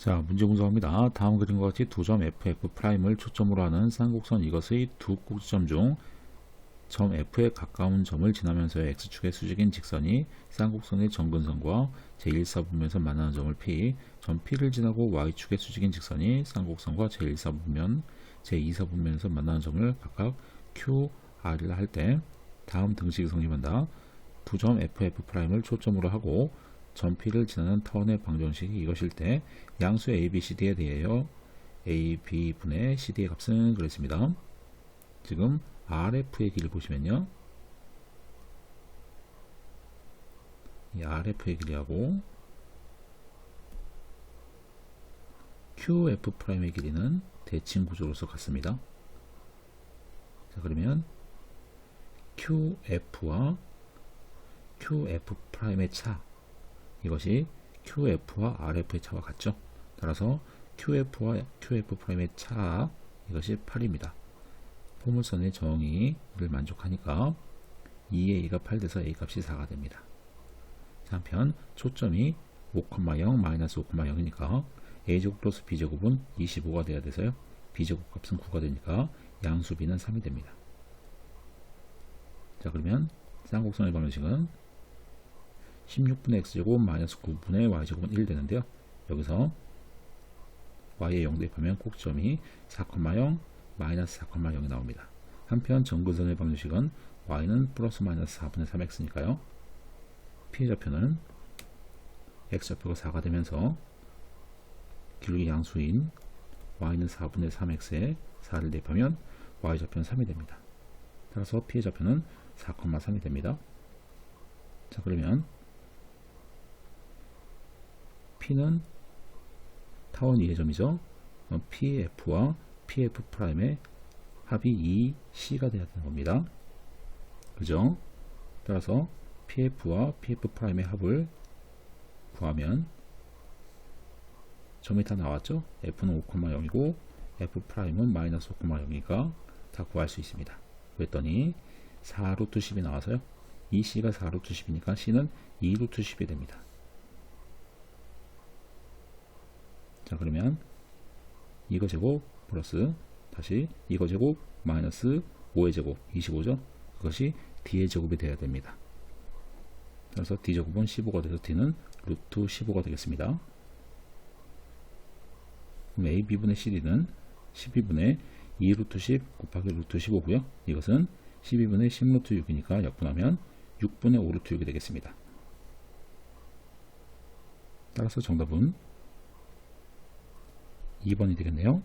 자, 문제 분석합니다. 다음 그림과 같이 두 점 FF'을 초점으로 하는 쌍곡선 이것의 두 꼭지점 중 점 F에 가까운 점을 지나면서 X축의 수직인 직선이 쌍곡선의 정근선과 제1사분면에서 만나는 점을 P, 점 P를 지나고 Y축의 수직인 직선이 쌍곡선과 제1사분면, 제2사분면에서 만나는 점을 각각 Q, R이라 할 때 다음 등식이 성립한다. 두 점 FF'을 초점으로 하고 점 P를 지나는 타원의 방정식이 이것일 때 양수 A, B, C, D에 대하여 A, B 분의 CD의 값은 그랬습니다. 지금 RF의 길을 보시면요. 이 RF의 길이하고 QF'의 길이는 대칭 구조로서 같습니다. 자, 그러면 QF와 QF'의 차 이것이 QF와 RF의 차와 같죠. 따라서 QF와 QF'의 차 이것이 8입니다. 포물선의 정의를 만족하니까 2의 2가 8 돼서 A 값이 4가 됩니다. 자, 한편 초점이 5,0 마이너스 5,0이니까 A제곱 플러스 B제곱은 25가 돼야 돼서요. B제곱 값은 9가 되니까 양수 B는 3이 됩니다. 자 그러면 쌍곡선의 방정식은 16분의 x제곱 마이너스 9분의 y제곱은 1 되는데요. 여기서 y에 0 대입하면 꼭점이 4,0 마이너스 4,0이 나옵니다. 한편 정근선의 방정식은 y는 플러스 마이너스 4분의 3x니까요. 피해좌표는 x좌표가 4가 되면서 길이 양수인 y는 4분의 3x에 4를 대입하면 y좌표는 3이 됩니다. 따라서 피해좌표는 4,3이 됩니다. 자 그러면 P는 타원 2의 점이죠. PF와 PF'의 합이 2C가 되어야 되는 겁니다. 그죠? 따라서 PF와 PF'의 합을 구하면 점이 다 나왔죠? F는 5,0이고 F'은 마이너스 5,0이니까 다 구할 수 있습니다. 그랬더니 4루트 10이 나와서요. 2C가 4루트 10이니까 C는 2루트 10이 됩니다. 자 그러면 이거 제곱 플러스 다시 이거 제곱 마이너스 5의 제곱 25죠? 그것이 D의 제곱이 돼야 됩니다. 그래서 D제곱은 15가 돼서 D는 루트 15가 되겠습니다. 그럼 A, B분의 CD는 12분의 2 루트 10 곱하기 루트 15고요. 이것은 12분의 10 루트 6이니까 약분하면 6분의 5 루트 6이 되겠습니다. 따라서 정답은 2번이 되겠네요.